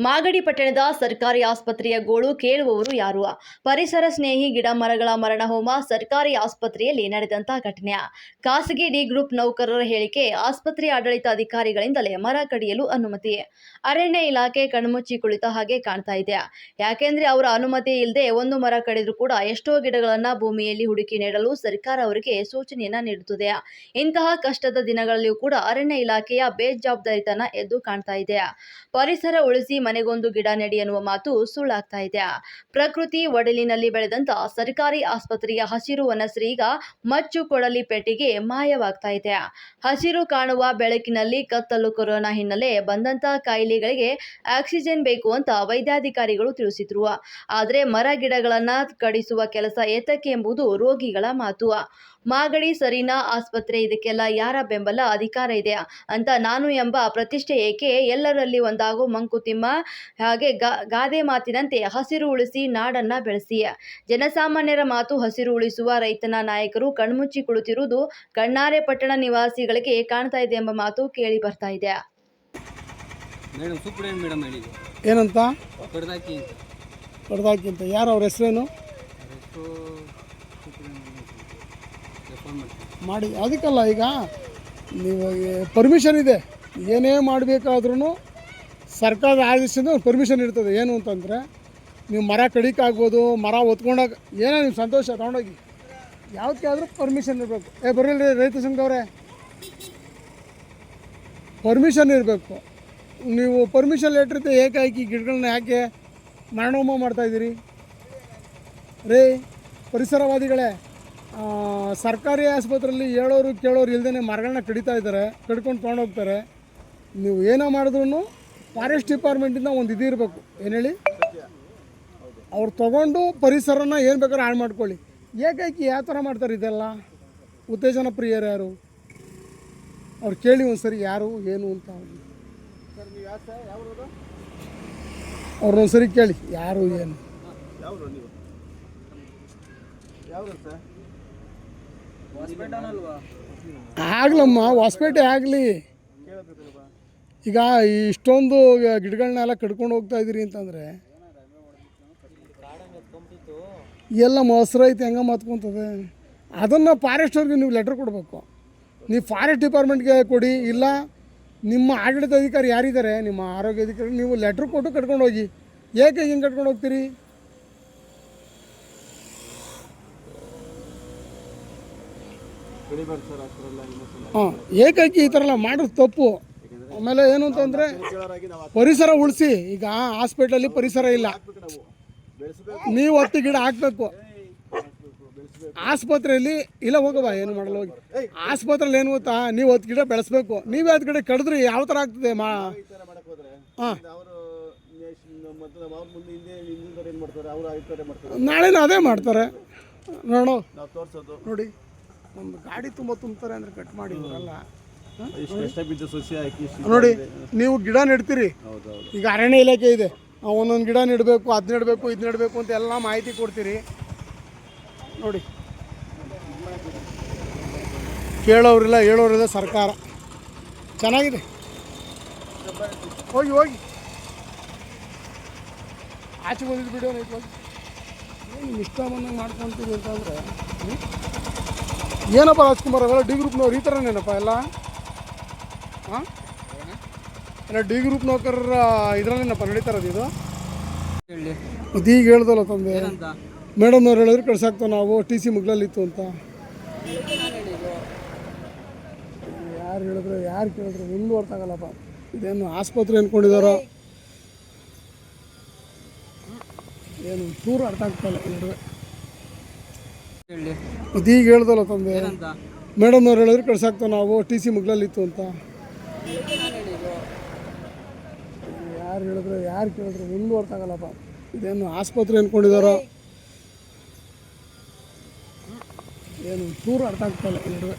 ಮಾಗಡಿ ಪಟ್ಟಣದ ಸರ್ಕಾರಿ ಆಸ್ಪತ್ರೆಯ ಗೋಳು ಕೇಳುವವರು ಯಾರು? ಪರಿಸರ ಸ್ನೇಹಿ ಗಿಡ ಮರಗಳ ಮರಣ ಹೋಮ ಸರ್ಕಾರಿ ಆಸ್ಪತ್ರೆಯಲ್ಲಿ ನಡೆದಂತಹ ಘಟನೆ. ಖಾಸಗಿ ಡಿ ಗ್ರೂಪ್ ನೌಕರರ ಹೇಳಿಕೆ, ಆಸ್ಪತ್ರೆ ಆಡಳಿತ ಅಧಿಕಾರಿಗಳಿಂದಲೇ ಮರ ಕಡಿಯಲು ಅನುಮತಿ. ಅರಣ್ಯ ಇಲಾಖೆ ಕಣ್ಮುಚ್ಚಿ ಕುಳಿತ ಹಾಗೆ ಕಾಣ್ತಾ ಇದೆ. ಯಾಕೆಂದ್ರೆ ಅವರ ಅನುಮತಿ ಇಲ್ಲದೆ ಒಂದು ಮರ ಕಡಿದ್ರು ಕೂಡ ಎಷ್ಟೋ ಗಿಡಗಳನ್ನ ಭೂಮಿಯಲ್ಲಿ ಹುಡುಕಿ ನೀಡಲು ಸರ್ಕಾರ ಅವರಿಗೆ ಸೂಚನೆಯನ್ನ ನೀಡುತ್ತದೆ. ಇಂತಹ ಕಷ್ಟದ ದಿನಗಳಲ್ಲಿಯೂ ಕೂಡ ಅರಣ್ಯ ಇಲಾಖೆಯ ಬೇಜವಾಬ್ದಾರಿತನ ಎದ್ದು ಕಾಣ್ತಾ ಇದೆ. ಪರಿಸರ ಉಳಿಸಿ ಮನೆಗೊಂದು ಗಿಡ ನೆಡಿ ಎನ್ನುವ ಮಾತು ಸುಳ್ಳಾಗ್ತಾ ಇದೆ. ಪ್ರಕೃತಿ ಒಡಲಿನಲ್ಲಿ ಬೆಳೆದಂತ ಸರ್ಕಾರಿ ಆಸ್ಪತ್ರೆಯ ಹಸಿರು ವನಸ್ರಿ ಈಗ ಮಚ್ಚು ಕೊಡಲಿ ಪೆಟ್ಟಿಗೆ ಮಾಯವಾಗ್ತಾ ಇದೆ. ಹಸಿರು ಕಾಣುವ ಬೆಳಕಿನಲ್ಲಿ ಕತ್ತಲು ಕೊರೋನಾ ಹಿನ್ನೆಲೆ ಬಂದಂತ ಕಾಯಿಲೆಗಳಿಗೆ ಆಕ್ಸಿಜನ್ ಬೇಕು ಅಂತ ವೈದ್ಯಾಧಿಕಾರಿಗಳು ತಿಳಿಸಿದ್ರು. ಆದರೆ ಮರ ಗಿಡಗಳನ್ನ ಕಡಿಸುವ ಕೆಲಸ ಏತಕ್ಕೆ ಎಂಬುದು ರೋಗಿಗಳ ಮಾತು. ಮಾಗಡಿ ಸರಿನಾ ಆಸ್ಪತ್ರೆ ಇದಕ್ಕೆಲ್ಲ ಯಾರ ಬೆಂಬಲ ಅಧಿಕಾರ ಇದೆ ಅಂತ ನಾನು ಎಂಬ ಪ್ರತಿಷ್ಠೆ ಏಕೆ ಎಲ್ಲರಲ್ಲಿ ಒಂದಾಗೋ ಮಂಕುತಿಮ್ಮ ಹಾಗೆ ಗಾ- ಗಾದೆ ಮಾತಿನಂತೆ ಹಸಿರು ಉಳಿಸಿ ನಾಡನ್ನ ಬೆಳೆಸಿ. ಜನಸಾಮಾನ್ಯರ ಮಾತು ಹಸಿರು ಉಳಿಸುವ ರೈತನ ನಾಯಕರು ಕಣ್ಮುಚ್ಚಿ ಕುಳಿತಿರುವುದು ಕಣ್ಣಾರೆ ಪಟ್ಟಣ ನಿವಾಸಿಗಳಿಗೆ ಕಾಣ್ತಾ ಇದೆ ಎಂಬ ಮಾತು ಕೇಳಿ ಬರ್ತಾ ಇದೆ. ಏನಂತ? ಹೊಡೆದಾಕಿ ಅಂತ. ಯಾರು ಅವ್ರ ಹೆಸರೇನು? ಮಾಡಿ ಅದಕ್ಕಲ್ಲ ಈಗ ನೀವು ಪರ್ಮಿಷನ್ ಇದೆ. ಏನೇ ಮಾಡಬೇಕಾದ್ರೂ ಸರ್ಕಾರದ ಆದೇಶದಿಂದ ಪರ್ಮಿಷನ್ ಇರ್ತದೆ. ಏನು ಅಂತಂದರೆ ನೀವು ಮರ ಕಡಿಕಾಗ್ಬೋದು, ಮರ ಹೊತ್ಕೊಂಡಾಗ ಏನೋ ನೀವು ಸಂತೋಷ ತೊಗೊಂಡೋಗಿ. ಯಾವುದಕ್ಕೆ ಆದರೂ ಪರ್ಮಿಷನ್ ಇರಬೇಕು. ಏ ಬರಲಿ ರೈತ ಸಂಘವ್ರೆ. ಪರ್ಮಿಷನ್ ಇರಬೇಕು. ನೀವು ಪರ್ಮಿಷನ್ ಲೆಟ್ರ್ ಇರುತ್ತೆ ಏಕಾಏಕಿ ಗಿಡಗಳನ್ನ ಯಾಕೆ ಮರಣೋಮ ಮಾಡ್ತಾಯಿದ್ದೀರಿ ರೇ, ಪರಿಸರವಾದಿಗಳೇ ಸರ್ಕಾರಿ ಆಸ್ಪತ್ರೆಯಲ್ಲಿ ಹೇಳೋರು ಕೇಳೋರು ಇಲ್ಲದೇ ಮರಗಳನ್ನ ಕಡಿತಾ ಇದ್ದಾರೆ, ಕಡ್ಕೊಂಡು ತೊಗೊಂಡೋಗ್ತಾರೆ. ನೀವು ಏನೋ ಮಾಡಿದ್ರು ಫಾರೆಸ್ಟ್ ಡಿಪಾರ್ಟ್ಮೆಂಟಿಂದ ಒಂದು ಇದು ಇರಬೇಕು. ಏನು ಹೇಳಿ? ಅವ್ರು ತೊಗೊಂಡು ಪರಿಸರನ ಏನು ಬೇಕಾದ್ರೂ ಹಾಳು ಮಾಡ್ಕೊಳ್ಳಿ. ಏಕೈಕಿ ಯಾವ ಥರ ಮಾಡ್ತಾರೆ ಇದೆಲ್ಲ? ಉತ್ತೇಜನ ಪ್ರಿಯರು ಯಾರು? ಅವ್ರು ಕೇಳಿ ಒಂದು ಸರಿ ಯಾರು, ಏನು ಅಂತ ಅವ್ರನ್ನೊಂದು ಸರಿ ಕೇಳಿ, ಯಾರು, ಏನು. ಆಗ್ಲಮ್ಮ, ಹೊಸಪೇಟೆ ಆಗಲಿ. ಈಗ ಇಷ್ಟೊಂದು ಗಿಡಗಳನ್ನೆಲ್ಲ ಕಡ್ಕೊಂಡು ಹೋಗ್ತಾ ಇದ್ದೀರಿ ಅಂತಂದರೆ ಎಲ್ಲ ಮೊಸರು ಐತೆ ಹೆಂಗೆ ಮಾತ್ಕೊಂತದೆ. ಅದನ್ನು ಫಾರೆಸ್ಟರ್ಗೆ ನೀವು ಲೆಟ್ರ್ ಕೊಡಬೇಕು. ನೀವು ಫಾರೆಸ್ಟ್ ಡಿಪಾರ್ಟ್ಮೆಂಟ್ಗೆ ಕೊಡಿ ಇಲ್ಲ ನಿಮ್ಮ ಆಡಳಿತ ಅಧಿಕಾರಿ ಯಾರಿದ್ದಾರೆ ನಿಮ್ಮ ಆರೋಗ್ಯ ಅಧಿಕಾರಿ ನೀವು ಲೆಟ್ರ್ ಕೊಟ್ಟು ಕಟ್ಕೊಂಡು ಹೋಗಿ. ಏಕೆ ಹಿಂಗೆ ಕಟ್ಕೊಂಡು ಹೋಗ್ತೀರಿ? ಹಾಂ ಏಕಾಗಿ ಈ ಥರ ಎಲ್ಲ ಮಾಡೋದು ತಪ್ಪು. ಆಮೇಲೆ ಏನು ಅಂತಂದರೆ ಪರಿಸರ ಉಳಿಸಿ ಈಗ ಹಾಸ್ಪಿಟ್ಲಲ್ಲಿ ಪರಿಸರ ಇಲ್ಲ. ನೀವು ಹತ್ತು ಗಿಡ ಹಾಕಬೇಕು. ಆಸ್ಪತ್ರೆಯಲ್ಲಿ ಇಲ್ಲ ಹೋಗವ ಏನು ಮಾಡಲ್ಲ ಹೋಗಿ. ಆಸ್ಪತ್ರೆಯಲ್ಲಿ ಏನು ಗೊತ್ತಾ? ನೀವು ಹತ್ತು ಗಿಡ ಬೆಳೆಸ್ಬೇಕು. ನೀವೇ ಹತ್ತು ಗಿಡ ಕಡಿದ್ರಿ ಯಾವ ಥರ ಆಗ್ತದೆ ಮಾ ಹಾಂ. ನಾಳೆನೂ ಅದೇ ಮಾಡ್ತಾರೆ. ನೋಡೋ. ನೋಡಿ ಒಂದು ಗಾಡಿ ತುಂಬ ತುಂಬ್ತಾರೆ ಅಂದರೆ ಕಟ್ ಮಾಡಿ ನೋಡಿ ನೀವು ಗಿಡ ನೆಡ್ತೀರಿ. ಈಗ ಅರಣ್ಯ ಇಲಾಖೆ ಇದೆ. ಒಂದೊಂದು ಗಿಡ ನೆಡಬೇಕು ಅದು ನೆಡಬೇಕು ಇದು ನೆಡಬೇಕು ಅಂತ ಎಲ್ಲ ಮಾಹಿತಿ ಕೊಡ್ತೀರಿ. ನೋಡಿ. ಕೇಳೋರಿಲ್ಲ ಹೇಳೋರಿಲ್ಲ ಸರ್ಕಾರ. ಚೆನ್ನಾಗಿದೆ. ಹೋಗಿ ಹೋಗಿ. ಆಚೆ ಬಂದಿದ್ದು ಬಿಡೋ ಹೋಗಿ ಏನು ಇಷ್ಟ ಬಂದಂಗೆ ಮಾಡ್ಕೊತೀವಿ ಅಂತಂದರೆ? ಏನಪ್ಪ ರಾಜ್ಕುಮಾರ್ ಅವೆಲ್ಲ ಡಿ ಗ್ರೂಪ್ನವ್ರು ಈ ಥರನೇನಪ್ಪ ಎಲ್ಲ? ಹಾಂ ಡಿ ಗ್ರೂಪ್ ನೌಕರರ ಇದರಲ್ಲಿ ನಡೀತಾ ಇರೋದು ಇದು? ಹೇಳಿ. ಮತ್ತೆ ಈಗ ಹೇಳ್ದಲ್ಲ ತಂದೆ. ಮೇಡಮ್ ಮೇಡಮ್ನವ್ರು ಹೇಳಿದ್ರು ಕಳ್ಸಾಕ್ತ ನಾವು ಟಿ ಸಿ ಮುಗ್ಲಲ್ಲಿತ್ತು ಅಂತ. ಯಾರು ಹೇಳಿದ್ರು ಯಾರು ಕೇಳಿದ್ರು ನಿಮ್ದು ಅರ್ಥ ಆಗಲ್ಲಪ್ಪ. ಇದೇನು ಆಸ್ಪತ್ರೆ ಅಂದ್ಕೊಂಡಿದಾರೋ ಏನು ಚೂರು ಅರ್ಥ ಆಗ್ತಾಯಿಲ್ಲ ಈ ನಡುವೆ. ಹೇಳಿ. ಮತ್ತೆ ಈಗ ಹೇಳ್ದಲ್ಲ ತಂದೆ. ಮೇಡಮ್ ಅವ್ರು ಹೇಳಿದ್ರು ಕಳ್ಸಾಕ್ತ ನಾವು ಟಿ ಸಿ ಮುಗ್ಲಲ್ಲಿತ್ತು ಅಂತ. ಯಾರು ಹೇಳಿದ್ರು ಯಾರು ಕೇಳಿದ್ರು ಒಂದು ಅರ್ಥ ಆಗಲ್ಲಪ್ಪ. ಇದೇನು ಆಸ್ಪತ್ರೆ ಅಂದ್ಕೊಂಡಿದಾರೋ ಏನು ಚೂರು ಅರ್ಥ ಆಗ್ತಾಯಿಲ್ಲ